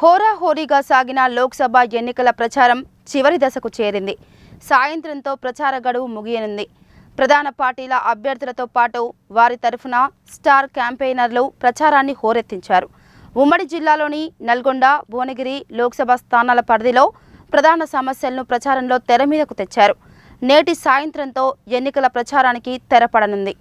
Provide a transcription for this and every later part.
హోరాహోరీగా సాగిన లోక్సభ ఎన్నికల ప్రచారం చివరి దశకు చేరింది. సాయంత్రంతో ప్రచార గడువు ముగియనుంది. ప్రధాన పార్టీల అభ్యర్థులతో పాటు వారి తరఫున స్టార్ క్యాంపెయినర్లు ప్రచారాన్ని హోరెత్తించారు. ఉమ్మడి జిల్లాలోని నల్గొండ భువనగిరి లోక్సభ స్థానాల పరిధిలో ప్రధాన సమస్యలను ప్రచారంలో తెర మీదకు తెచ్చారు. నేటి సాయంత్రంతో ఎన్నికల ప్రచారానికి తెరపడనుంది.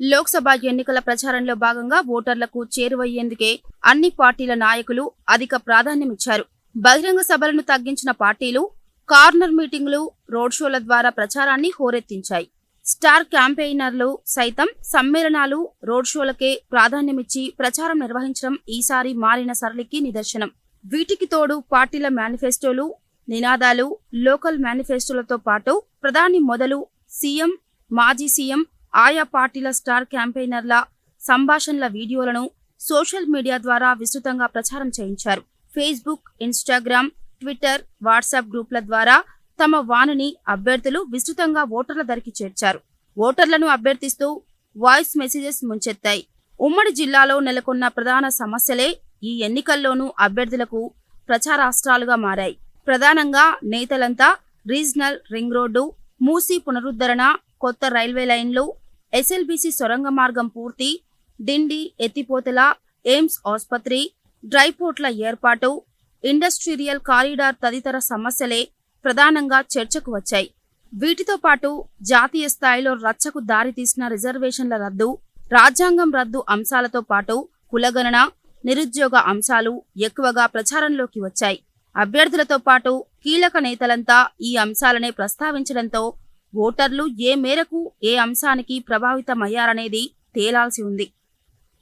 లోక్సభ ఎన్నికల ప్రచారంలో భాగంగా ఓటర్లకు చేరువయ్యేందుకే అన్ని పార్టీల నాయకులు అధిక ప్రాధాన్యమిచ్చారు. బహిరంగ సభలను తగ్గించిన పార్టీలు కార్నర్ మీటింగులు రోడ్ షోల ద్వారా ప్రచారాన్ని హోరెత్తించాయి. స్టార్ క్యాంపెయినర్లు సైతం సమ్మేళనాలు రోడ్ షోలకే ప్రాధాన్యమిచ్చి ప్రచారం నిర్వహించడం ఈసారి మారిన సరళికి నిదర్శనం. వీటికి తోడు పార్టీల మేనిఫెస్టోలు నినాదాలు లోకల్ మేనిఫెస్టోలతో పాటు ప్రధాని మొదలు సీఎం మాజీ సీఎం ఆయా పార్టీల స్టార్ క్యాంపెయినర్ల సంభాషణల వీడియోలను సోషల్ మీడియా ద్వారా విస్తృతంగా ప్రచారం చేయించారు. ఫేస్బుక్ ఇన్స్టాగ్రామ్ ట్విట్టర్ వాట్సాప్ గ్రూప్ల ద్వారా తమ వాణిని అభ్యర్థులు విస్తృతంగా ఓటర్ల ధరికి చేర్చారు. ఓటర్లను అభ్యర్థిస్తూ వాయిస్ మెసేజెస్ ముంచెత్తాయి. ఉమ్మడి జిల్లాలో నెలకొన్న ప్రధాన సమస్యలే ఈ ఎన్నికల్లోనూ అభ్యర్థులకు ప్రచారాస్త్రాలుగా మారాయి. ప్రధానంగా నేతలంతా రీజనల్ రింగ్ రోడ్డు మూసీ పునరుద్ధరణ కొత్త రైల్వే లైన్లు ఎస్ఎల్బీసీ సొరంగ మార్గం పూర్తి డిండి ఎత్తిపోతల ఎయిమ్స్ ఆసుపత్రి డ్రైపోర్ట్ల ఏర్పాటు ఇండస్ట్రియల్ కారిడార్ తదితర సమస్యలే ప్రధానంగా చర్చకు వచ్చాయి. వీటితో పాటు జాతీయ స్థాయిలో రచ్చకు దారితీసిన రిజర్వేషన్ల రద్దు రాజ్యాంగం రద్దు అంశాలతో పాటు కులగణన నిరుద్యోగ అంశాలు ఎక్కువగా ప్రచారంలోకి వచ్చాయి. అభ్యర్థులతో పాటు కీలక నేతలంతా ఈ అంశాలనే ప్రస్తావించడంతో ఓటర్లు ఏ మేరకు ఏ అంశానికి ప్రభావితమయ్యారనేది తేలాల్సి ఉంది.